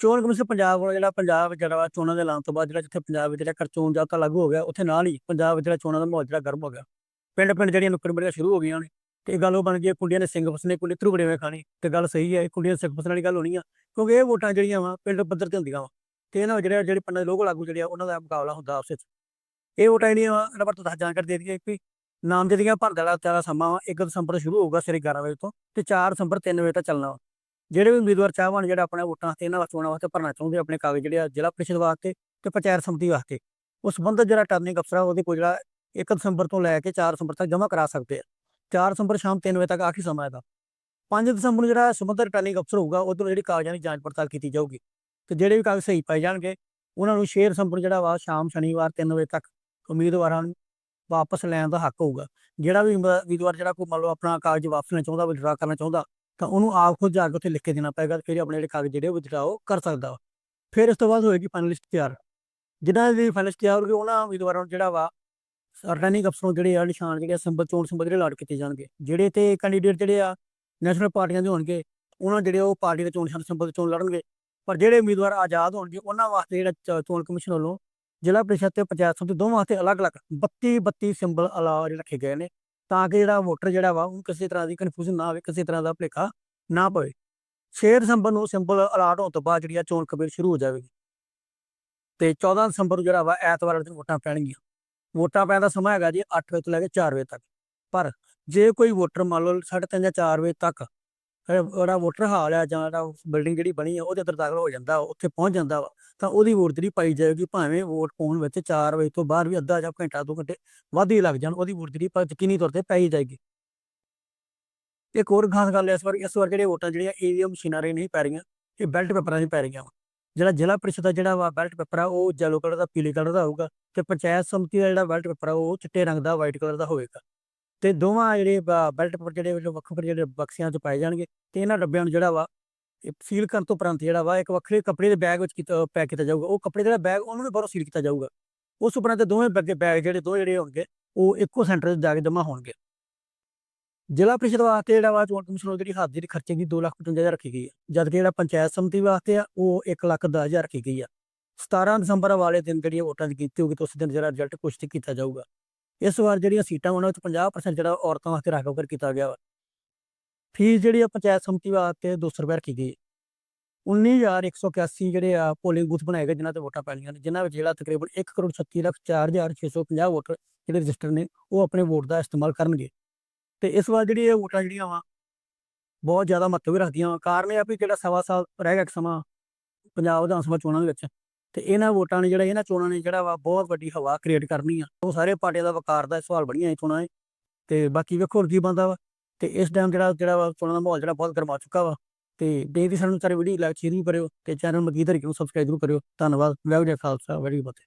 ਚੋਣ ਕਮਿਸ਼ਨ ਪੰਜਾਬ ਕੋਲ ਜਿਹੜਾ ਪੰਜਾਬ ਜਿਹੜਾ ਵਾ ਚੋਣਾਂ ਦੇ ਐਲਾਨ ਤੋਂ ਬਾਅਦ ਜਿਹੜਾ ਜਿੱਥੇ ਪੰਜਾਬ ਵਿੱਚ ਜਿਹੜਾ ਕਰਚੋਣ ਜਾਬਤਾ ਲਾਗੂ ਹੋ ਗਿਆ ਉੱਥੇ ਨਾਲ ਹੀ ਪੰਜਾਬ ਵਿੱਚ ਜਿਹੜਾ ਚੋਣਾਂ ਦਾ ਮਾਹੌਲ ਜਿਹੜਾ ਗਰਮ ਹੋ ਗਿਆ। ਪਿੰਡ ਪਿੰਡ ਜਿਹੜੀਆਂ ਨੁੱਕੜ ਬੜੀਆਂ ਸ਼ੁਰੂ ਹੋ ਗਈਆਂ ਨੇ ਤੇ ਗੱਲ ਉਹ ਬਣ ਗਈ ਹੈ, ਕੁੜੀਆਂ ਨੇ ਸਿੰਘ ਫਸਣੇ ਕੁੜੀ ਤਰੂ ਬੜੇ ਹੋਏ ਖਾਣੀ ਤੇ ਗੱਲ ਸਹੀ ਹੈ ਇਹ ਕੁੜੀਆਂ ਦੇ ਸਿੰਘ ਫਸਣ ਵਾਲੀ ਗੱਲ ਹੋਣੀ ਆ ਕਿਉਂਕਿ ਇਹ ਵੋਟਾਂ ਜਿਹੜੀਆਂ ਵਾ ਪਿੰਡ ਪੱਧਰ ਤੇ ਹੁੰਦੀਆਂ ਵਾ ਤੇ ਇਹਨਾਂ ਵਿੱਚ ਜਿਹੜੇ ਜਿਹੜੇ ਪਿੰਡਾਂ ਦੇ ਲੋਕ ਲਾਗੂ ਜਿਹੜੇ ਆ ਉਹਨਾਂ ਦਾ ਮੁਕਾਬਲਾ ਹੁੰਦਾ ਆਪਸ ਵਿੱਚ। ਇਹ ਵੋਟਾਂ ਜਿਹੜੀਆਂ ਵਾ ਇਹਨਾਂ ਪਰ ਤਾਂ ਜਾਣਕਾਰੀ ਦੇ ਦਈਏ ਕਿ ਨਾਮਜ਼ਦਗੀਆਂ ਭਰਨ ਦਾ ਜਿਹੜਾ ਸਮਾਂ ਵਾ 1 ਦਸੰਬਰ ਤੋਂ ਸ਼ੁਰੂ ਹੋਊਗਾ ਸਵੇਰੇ 11 ਵਜੇ ਤੋਂ ਤੇ 4 ਦਸੰਬਰ 3 ਵਜੇ ਤੱਕ ਚੱਲਣਾ ਵਾ। ਜਿਹੜੇ ਵੀ ਉਮੀਦਵਾਰ ਚਾਹਵਾਨ ਜਿਹੜਾ ਆਪਣੇ ਵੋਟਾਂ ਵਾਸਤੇ ਇਹਨਾਂ ਵਾਸਤੇ ਚੋਣਾਂ ਵਾਸਤੇ ਭਰਨਾ ਚਾਹੁੰਦੇ ਆਪਣੇ ਕਾਗਜ਼ ਜਿਹੜੇ ਆ ਜ਼ਿਲ੍ਹਾ ਪ੍ਰੀਸ਼ਦ ਵਾਸਤੇ ਤੇ ਪੰਚਾਇਤ ਸਮਿਤੀ ਵਾਸਤੇ, ਉਸ ਸੰਬੰਧਤ ਜਿਹੜਾ ਟਰਨਿੰਗ ਅਫਸਰ ਆ ਉਹਦੇ ਕੋਲ ਜਿਹੜਾ 1 ਦਸੰਬਰ ਤੋਂ ਲੈ ਕੇ 4 ਦਸੰਬਰ ਤੱਕ ਜਮ੍ਹਾਂ ਕਰਾ ਸਕਦੇ ਆ। 4 ਦਸੰਬਰ ਸ਼ਾਮ 3 ਵਜੇ ਤੱਕ ਆਖਰੀ ਸਮਾਂ ਇਹਦਾ। 5 ਦਸੰਬਰ ਨੂੰ ਜਿਹੜਾ ਸੰਬੰਧਤ ਰਿਟਰਨਿੰਗ ਅਫਸਰ ਹੋਊਗਾ ਉਦੋਂ ਜਿਹੜੀ ਕਾਗਜ਼ਾਂ ਦੀ ਜਾਂਚ ਪੜਤਾਲ ਕੀਤੀ ਜਾਊਗੀ ਤੇ ਜਿਹੜੇ ਵੀ ਕਾਗਜ਼ ਸਹੀ ਪਾਏ ਜਾਣਗੇ, ਉਹਨਾਂ ਨੂੰ 6 ਦਸੰਬਰ ਜਿਹੜਾ ਵਾ ਸ਼ਾਮ ਸ਼ਨੀਵਾਰ 3 ਵਜੇ ਤੱਕ ਉਮੀਦਵਾਰਾਂ ਨੂੰ ਵਾਪਸ ਲੈਣ ਦਾ ਹੱਕ ਹੋਊਗਾ। ਜਿਹੜਾ ਵੀ ਉਮੀਦਵਾਰ ਜਿਹੜਾ ਕੋਈ ਮੰਨ ਲਓ ਆਪਣਾ ਕਾਗਜ਼ ਵਾਪਸ ਲੈਣਾ ਚਾਹੁੰਦਾ ਵਿਦਡਰਾ ਕਰਨਾ ਚਾਹੁੰਦਾ ਤਾਂ ਉਹਨੂੰ ਆਪ ਖੁਦ ਜਾ ਕੇ ਉੱਥੇ ਲਿਖ ਕੇ ਦੇਣਾ ਪਏਗਾ ਤੇ ਫਿਰ ਆਪਣੇ ਜਿਹੜੇ ਕਾਗਜ਼ ਜਿਹੜੇ ਉਹ ਜਿਹੜਾ ਉਹ ਕਰ ਸਕਦਾ ਵਾ। ਫਿਰ ਇਸ ਤੋਂ ਬਾਅਦ ਹੋਏਗੀ ਫਾਈਨਲਿਸਟ ਤਿਆਰ। ਜਿਨ੍ਹਾਂ ਦੇ ਫਾਈਨਲਿਸਟ ਤਿਆਰ ਹੋਣਗੇ ਉਹਨਾਂ ਉਮੀਦਵਾਰਾਂ ਨੂੰ ਜਿਹੜਾ ਵਾ ਰਿਟਰਨਿੰਗ ਅਫਸਰ ਨੂੰ ਜਿਹੜੇ ਆ, ਨਿਸ਼ਾਨ ਜਿਹੜੇ ਆ ਸੰਬਲ ਚੋਣ ਸੰਬੰਧ ਜਿਹੜੇ ਲਾਟ ਕੀਤੇ ਜਾਣਗੇ। ਜਿਹੜੇ ਤੇ ਕੈਂਡੀਡੇਟ ਜਿਹੜੇ ਆ ਨੈਸ਼ਨਲ ਪਾਰਟੀਆਂ ਦੇ ਹੋਣਗੇ, ਉਹਨਾਂ ਜਿਹੜੇ ਉਹ ਪਾਰਟੀ ਦੇ ਚੋਣ ਨਿਸ਼ਾਨ ਚੋਣ ਲੜਨਗੇ। ਪਰ ਜਿਹੜੇ ਉਮੀਦਵਾਰ ਆਜ਼ਾਦ ਹੋਣਗੇ, ਉਹਨਾਂ ਵਾਸਤੇ ਜਿਹੜਾ ਚੋਣ ਕਮਿਸ਼ਨ ਵੱਲੋਂ ਜ਼ਿਲ੍ਹਾ ਪ੍ਰੀਸ਼ਦ ਤੇ ਪੰਚਾਇਤ ਸਮਿਤੀ ਦੋਵਾਂ ਵਾਸਤੇ ਅਲੱਗ-ਅਲੱਗ 32 32 ਸਿੰਬਲ ਅਲਾ ਜਿਹੜੇ ਰੱਖੇ ਗਏ ਨੇ। ਤਾਂ ਕਿ ਜਿਹੜਾ ਵੋਟਰ ਜਿਹੜਾ ਵਾ ਉਹਨੂੰ ਕਿਸੇ ਤਰ੍ਹਾਂ ਦੀ ਕਨਫਿਊਜ਼ਨ ਨਾ ਹੋਵੇ ਕਿਸੇ ਤਰ੍ਹਾਂ ਦਾ ਭੁਲੇਖਾ ਨਾ ਪਵੇ। 6 ਦਸੰਬਰ ਨੂੰ ਸਿੰਬਲ ਅਲਾਟ ਹੋਣ ਤੋਂ ਬਾਅਦ ਜਿਹੜੀ ਆ ਚੋਣ ਕਬੀਰ ਸ਼ੁਰੂ ਹੋ ਜਾਵੇਗੀ। ਤੇ 14 ਦਸੰਬਰ ਨੂੰ ਜਿਹੜਾ ਵਾ, ਐਤਵਾਰ ਵਾਲੇ ਦਿਨ ਵੋਟਾਂ ਪੈਣਗੀਆਂ। ਵੋਟਾਂ ਪੈਣ ਦਾ ਸਮਾਂ ਹੈਗਾ ਜੀ 8 ਵਜੇ ਤੋਂ ਲੈ ਕੇ 4 ਵਜੇ ਤੱਕ। ਪਰ ਜੇ ਕੋਈ ਵੋਟਰ ਮੰਨ ਲਓ 3:30 ਜਾਂ 4 ਵਜੇ ਤੱਕ ਅਹ ਵੋਟਰ ਹਾਲ ਆ ਜਾਂ ਜਿਹੜਾ ਬਿਲਡਿੰਗ ਜਿਹੜੀ ਬਣੀ ਆ ਉਹਦੇ ਅੰਦਰ ਦਾਖਲ ਹੋ ਜਾਂਦਾ, ਉੱਥੇ ਪਹੁੰਚ ਜਾਂਦਾ ਵਾ। ਤਾਂ ਉਹਦੀ ਵੋਟ ਜਿਹੜੀ ਪਾਈ ਜਾਏਗੀ, ਭਾਵੇਂ ਵੋਟ ਪਾਉਣ ਵਿੱਚ 4 ਵਜੇ ਤੋਂ ਬਾਅਦ ਵੀ ਅੱਧਾ ਜਾਂ ਘੰਟਾ, ਦੋ ਘੰਟੇ ਵੱਧ ਹੀ ਲੱਗ ਜਾਣ, ਉਹਦੀ ਵੋਟ ਜਿਹੜੀ ਪਰ ਯਕੀਨੀ ਤੌਰ ਤੇ ਪਾਈ ਜਾਏਗੀ। ਇੱਕ ਹੋਰ ਖਾਸ ਗੱਲ ਇਸ ਵਾਰ ਇਸ ਵਾਰ ਜਿਹੜੇ ਵੋਟਾਂ ਜਿਹੜੀਆਂ ਈਵੀਐਮ ਮਸ਼ੀਨਾਂ ਰਾਹੀਂ ਨਹੀਂ ਪੈ ਰਹੀਆਂ, ਇਹ ਬੈਲਟ ਪੇਪਰਾਂ 'ਚ ਪੈ ਰਹੀਆਂ ਵਾ। ਜਿਹੜਾ ਜ਼ਿਲ੍ਹਾ ਪਰਿਸ਼ਦ ਦਾ ਜਿਹੜਾ ਵਾ ਬੈਲਟ ਪੇਪਰ ਆ, ਉਹ ਯੈਲੋ ਕਲਰ ਦਾ, ਪੀਲੇ ਕਲਰ ਦਾ ਹੋਊਗਾ ਤੇ ਪੰਚਾਇਤ ਸਮਿਤੀ ਦਾ ਜਿਹੜਾ ਬੈਲਟ ਪੇਪਰ ਆ, ਉਹ ਚਿੱਟੇ ਰੰਗ ਦਾ ਵਾਈਟ ਕਲਰ ਦਾ ਹੋਵੇਗਾ। ਤੇ ਦੋਵਾਂ ਜਿਹੜੇ ਬੈਲਟ ਪੇਪਰ ਜਿਹੜੇ ਵੱਖ ਵੱਖ ਜਿਹੜੇ ਬਕਸਿਆਂ 'ਚ ਪਾਏ ਜਾਣਗੇ ਤੇ ਇਹਨਾਂ ਡੱਬਿਆਂ ਨੂੰ ਜਿਹੜਾ ਵਾ ਸੀਲ ਕਰਨ ਤੋਂ ਉਪਰੰਤ ਜਿਹੜਾ ਵਾ, ਇੱਕ ਵੱਖਰੇ ਕੱਪੜੇ ਦੇ ਬੈਗ ਵਿੱਚ ਕੀਤਾ, ਪੈਕ ਕੀਤਾ ਜਾਊਗਾ। ਉਹ ਕੱਪੜੇ ਦਾ ਬੈਗ, ਉਹਨੂੰ ਵੀ ਬਾਹਰੋਂ ਸੀਲ ਕੀਤਾ ਜਾਊਗਾ। ਉਸ ਉਪਰੰਤ ਦੋਵੇਂ ਬੱਗੇ ਬੈਗ ਜਿਹੜੇ, ਦੋ ਜਿਹੜੇ ਹੋਣਗੇ, ਉਹ ਇੱਕੋ ਸੈਂਟਰ 'ਚ ਜਾ ਕੇ ਜਮ੍ਹਾਂ ਹੋਣਗੇ। ਜ਼ਿਲ੍ਹਾ ਪ੍ਰੀਸ਼ਦ ਵਾਸਤੇ ਜਿਹੜਾ ਵਾ, ਚੋਣ ਕਮਿਸ਼ਨ ਵੱਲੋਂ ਜਿਹੜੀ ਹੱਦ ਦੀ ਖਰਚੇ ਦੀ 255000 ਰੱਖੀ ਗਈ ਹੈ ਜਦਕਿ ਜਿਹੜਾ ਪੰਚਾਇਤ ਸਮਿਤੀ ਵਾਸਤੇ ਆ, ਉਹ 110000 ਰੱਖੀ ਗਈ ਆ। 17 ਦਸੰਬਰ ਵਾਲੇ ਦਿਨ ਜਿਹੜੀਆਂ ਵੋਟਾਂ ਦੀ ਕੀਤੀ ਹੋਊਗੀ, ਤਾਂ ਉਸ ਦਿਨ ਜਿਹੜਾ ਰਿਜ਼ਲਟ ਘੋਸ਼ਿਤ ਕੀਤਾ ਜਾਊਗਾ। ਇਸ ਵਾਰ ਜਿਹੜੀਆਂ ਸੀਟਾਂ ਉਹਨਾਂ ਵਿੱਚ 50% ਜਿਹੜਾ ਔਰਤਾਂ ਵਾਸਤੇ ਰਾਖਵ ਕੀਤਾ ਗਿਆ ਵਾ। ਫੀਸ ਜਿਹੜੀ ਆ ਪੰਚਾਇਤ ਸਮਿਤੀ ਵਾਸਤੇ 200 ਰੁਪਏ ਰੱਖੀ ਗਈ। ਹੈ 19181 ਜਿਹੜੇ ਆ ਪੋਲਿੰਗ ਬੂਥ ਬਣਾਏ ਗਏ ਜਿਨ੍ਹਾਂ ਤੇ ਵੋਟਾਂ ਪੈਣੀਆਂ ਨੇ, ਜਿਨ੍ਹਾਂ ਵਿੱਚ ਜਿਹੜਾ ਤਕਰੀਬਨ 1 ਕਰੋੜ 36 ਲੱਖ 4650 ਵੋਟਰ ਜਿਹੜੇ ਰਜਿਸਟਰ ਨੇ, ਉਹ ਆਪਣੇ ਵੋਟ ਦਾ ਇਸਤੇਮਾਲ ਕਰਨਗੇ। ਤੇ ਇਸ ਵਾਰ ਜਿਹੜੀ ਇਹ ਵੋਟਾਂ ਜਿਹੜੀਆਂ ਵਾ, ਬਹੁਤ ਜ਼ਿਆਦਾ ਮਹੱਤਵ ਰੱਖਦੀਆਂ ਵਾ। ਕਾਰਨ ਇਹ ਆ ਵੀ ਜਿਹੜਾ ਸਵਾ ਸਾਲ ਰਹਿ ਗਿਆ ਇੱਕ ਸਮਾਂ ਪੰਜਾਬ ਵਿਧਾਨ ਸਭਾ ਚੋਣਾਂ ਦੇ ਵਿੱਚ ਤੇ ਇਹਨਾਂ ਵੋਟਾਂ ਨੇ ਜਿਹੜਾ, ਇਹਨਾਂ ਚੋਣਾਂ ਨੇ ਜਿਹੜਾ ਵਾ ਬਹੁਤ ਵੱਡੀ ਹਵਾ ਕ੍ਰੀਏਟ ਕਰਨੀ ਆ। ਉਹ ਸਾਰੇ ਪਾਰਟੀਆਂ ਦਾ ਵਕਾਰ ਦਾ ਸਵਾਲ ਬਣੀਆਂ ਇਹ ਚੋਣਾਂ ਇਹ ਤੇ ਬਾਕੀ ਵੇਖੋ ਹੋਰ ਕੀ ਬੰਦਾ ਵਾ। ਤੇ ਇਸ ਟਾਈਮ ਜਿਹੜਾ ਜਿਹੜਾ ਵਾ ਚੋਣਾਂ ਦਾ ਮਾਹੌਲ ਜਿਹੜਾ ਬਹੁਤ ਗਰਮਾ ਚੁੱਕਾ ਵਾ। ਤੇ ਬੇਨਤੀ ਸਾਨੂੰ ਸਾਰੇ ਵੀਡੀਓ ਲਾਈਕ ਸ਼ੇਅਰ ਵੀ ਕਰਿਓ ਤੇ ਚੈਨਲ ਮਕੀਦਰ ਨੂੰ ਸਬਸਕ੍ਰਾਈਬ ਜ਼ਰੂਰ ਕਰਿਓ। ਧੰਨਵਾਦ। ਵਾਹਿਗੁਰੂ ਜੀ ਖਾਲਸਾ, ਵਾਹਿਗੁਰੂ ਜੀ ਫਤਿਹ।